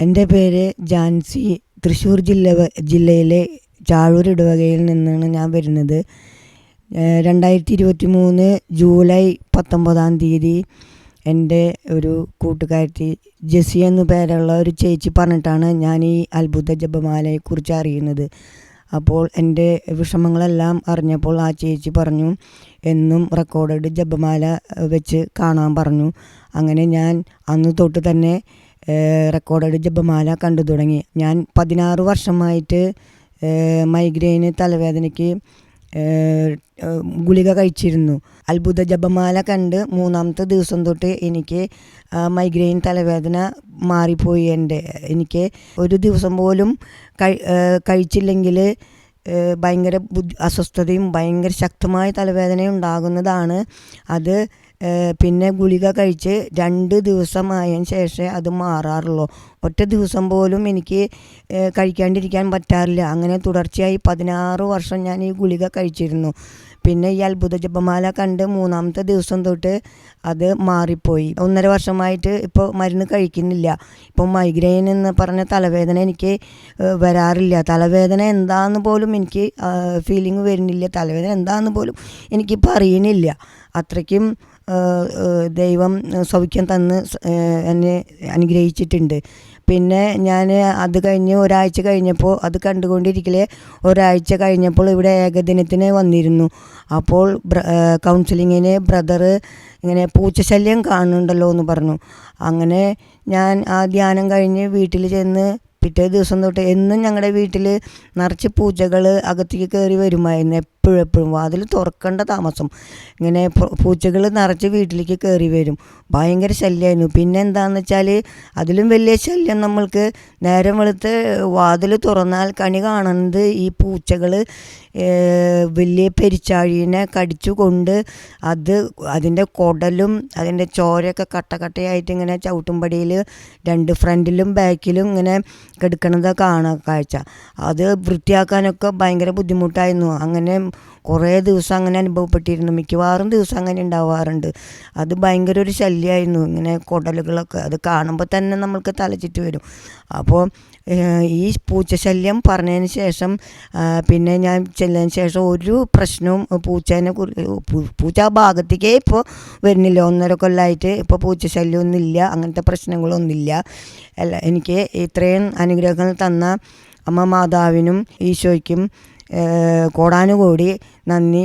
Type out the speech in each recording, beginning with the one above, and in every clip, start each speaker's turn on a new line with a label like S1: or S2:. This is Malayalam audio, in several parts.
S1: എന്റെ പേര് ജാൻസി. തൃശ്ശൂർ ജില്ല ജില്ലയിലെ ചാഴൂർ ഇടവകയിൽ നിന്നാണ് ഞാൻ വരുന്നത്. രണ്ടായിരത്തി ഇരുപത്തി മൂന്ന് ജൂലൈ പത്തൊമ്പതാം തീയതി എന്റെ ഒരു കൂട്ടുകാരി ജെസി എന്നു പേരുള്ള ഒരു ചേച്ചി പറഞ്ഞിട്ടാണ് ഞാൻ ഈ അത്ഭുത ജപമാലയെക്കുറിച്ച് അറിയുന്നത്. അപ്പോൾ എന്റെ വിഷമങ്ങളെല്ലാം അറിഞ്ഞപ്പോൾ ആ ചേച്ചി പറഞ്ഞു എന്നും റെക്കോർഡഡ് ജപമാല വെച്ച് കാണാൻ പറഞ്ഞു. അങ്ങനെ ഞാൻ അന്ന് തൊട്ട് തന്നെ റെക്കോർഡഡ് ജപമാല കണ്ടു തുടങ്ങി. ഞാൻ പതിനാറ് വർഷമായിട്ട് മൈഗ്രെയിന് തലവേദനയ്ക്ക് ഗുളിക കഴിച്ചിരുന്നു. അത്ഭുത ജപമാല കണ്ട് മൂന്നാമത്തെ ദിവസം തൊട്ട് എനിക്ക് മൈഗ്രെയിൻ തലവേദന മാറിപ്പോയി. എന്റെ എനിക്ക് ഒരു ദിവസം പോലും കഴി കഴിച്ചില്ലെങ്കിൽ ഭയങ്കര അസ്വസ്ഥതയും ഭയങ്കര ശക്തമായ തലവേദനയും ഉണ്ടാകുന്നതാണ്. അത് പിന്നെ ഗുളിക കഴിച്ച് രണ്ട് ദിവസമായതിന് ശേഷമേ അത് മാറാറുള്ളൂ. ഒറ്റ ദിവസം പോലും എനിക്ക് കഴിക്കാണ്ടിരിക്കാൻ പറ്റാറില്ല. അങ്ങനെ തുടർച്ചയായി പതിനാറ് വർഷം ഞാൻ ഈ ഗുളിക കഴിച്ചിരുന്നു. പിന്നെ ഈ അത്ഭുത ജപമാല കണ്ട് മൂന്നാമത്തെ ദിവസം തൊട്ട് അത് മാറിപ്പോയി. ഒന്നര വർഷമായിട്ട് ഇപ്പോൾ മരുന്ന് കഴിക്കുന്നില്ല. ഇപ്പോൾ മൈഗ്രെയിൻ എന്ന് പറഞ്ഞ തലവേദന എനിക്ക് വരാറില്ല. തലവേദന എന്താണെന്ന് പോലും എനിക്ക് ഫീലിംഗ് വരുന്നില്ല. തലവേദന എന്താണെന്ന് പോലും എനിക്കിപ്പോൾ അറിയണില്ല അത്രയ്ക്കും ദൈവം സൗഖ്യം തന്ന് എന്നെ അനുഗ്രഹിച്ചിട്ടുണ്ട്. പിന്നെ ഞാൻ അത് കഴിഞ്ഞ് ഒരാഴ്ച കഴിഞ്ഞപ്പോൾ അത് കണ്ടുകൊണ്ടിരിക്കലേ ഒരാഴ്ച കഴിഞ്ഞപ്പോൾ ഇവിടെ ഏകദിനത്തിന് വന്നിരുന്നു. അപ്പോൾ കൗൺസിലിങ്ങിന് ബ്രദറ് ഇങ്ങനെ പൂച്ചശല്യം കാണുന്നുണ്ടല്ലോ എന്ന് പറഞ്ഞു. അങ്ങനെ ഞാൻ ആ ധ്യാനം കഴിഞ്ഞ് വീട്ടിൽ ചെന്ന് പിറ്റേ ദിവസം തൊട്ട് എന്നും ഞങ്ങളുടെ വീട്ടിൽ നിറച്ച് പൂച്ചകൾ അകത്തേക്ക് കയറി വരുമായിരുന്നു. എപ്പോഴും എപ്പോഴും വാതിൽ തുറക്കേണ്ട താമസം. ഇങ്ങനെ പൂച്ചകൾ നിറച്ച് വീട്ടിലേക്ക് കയറി വരും. ഭയങ്കര ശല്യമായിരുന്നു പിന്നെ എന്താണെന്ന് വെച്ചാൽ അതിലും വലിയ ശല്യം നമ്മൾക്ക് നേരം വെളുത്ത് വാതിൽ തുറന്നാൽ കണി കാണുന്നത് ഈ പൂച്ചകൾ വലിയ പെരിച്ചാഴീനെ കടിച്ചുകൊണ്ട് അത് അതിന്റെ കുടലും അതിന്റെ ചോരയൊക്കെ കട്ട കട്ടയായിട്ട് ഇങ്ങനെ ചവിട്ടുംപടിയിൽ രണ്ട് ഫ്രണ്ടിലും ബാക്കിലും ഇങ്ങനെ കിടക്കണത് കാണാം കാഴ്ച. അത് വൃത്തിയാക്കാനൊക്കെ ഭയങ്കര ബുദ്ധിമുട്ടായിരുന്നു. അങ്ങനെ കുറേ ദിവസം അങ്ങനെ അനുഭവപ്പെട്ടിരുന്നു. മിക്കവാറും ദിവസം അങ്ങനെ ഉണ്ടാവാറുണ്ട്. അത് ഭയങ്കര ഒരു ശല്യമായിരുന്നു ഇങ്ങനെ കുടലുകളൊക്കെ അത് കാണുമ്പോൾ തന്നെ നമ്മൾക്ക് തലച്ചിട്ട് വരും. അപ്പോൾ ഈ പൂച്ചശല്യം പറഞ്ഞതിന് ശേഷം പിന്നെ ഞാൻ ചെല്ലതിന് ശേഷം ഒരു പ്രശ്നവും പൂച്ചേനെ പൂച്ച ആ ഭാഗത്തേക്കേ ഇപ്പോൾ വരുന്നില്ല. ഒന്നര കൊല്ലമായിട്ട് ഇപ്പോൾ പൂച്ചശല്യമൊന്നുമില്ല. അങ്ങനത്തെ പ്രശ്നങ്ങളൊന്നുമില്ല. അല്ല എനിക്ക് ഇത്രയും അനുഗ്രഹങ്ങൾ തന്ന അമ്മ മാതാവിനും ഈശോയ്ക്കും കോടാനുകോടി നന്ദി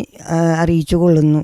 S1: അറിയിച്ചു കൊള്ളുന്നു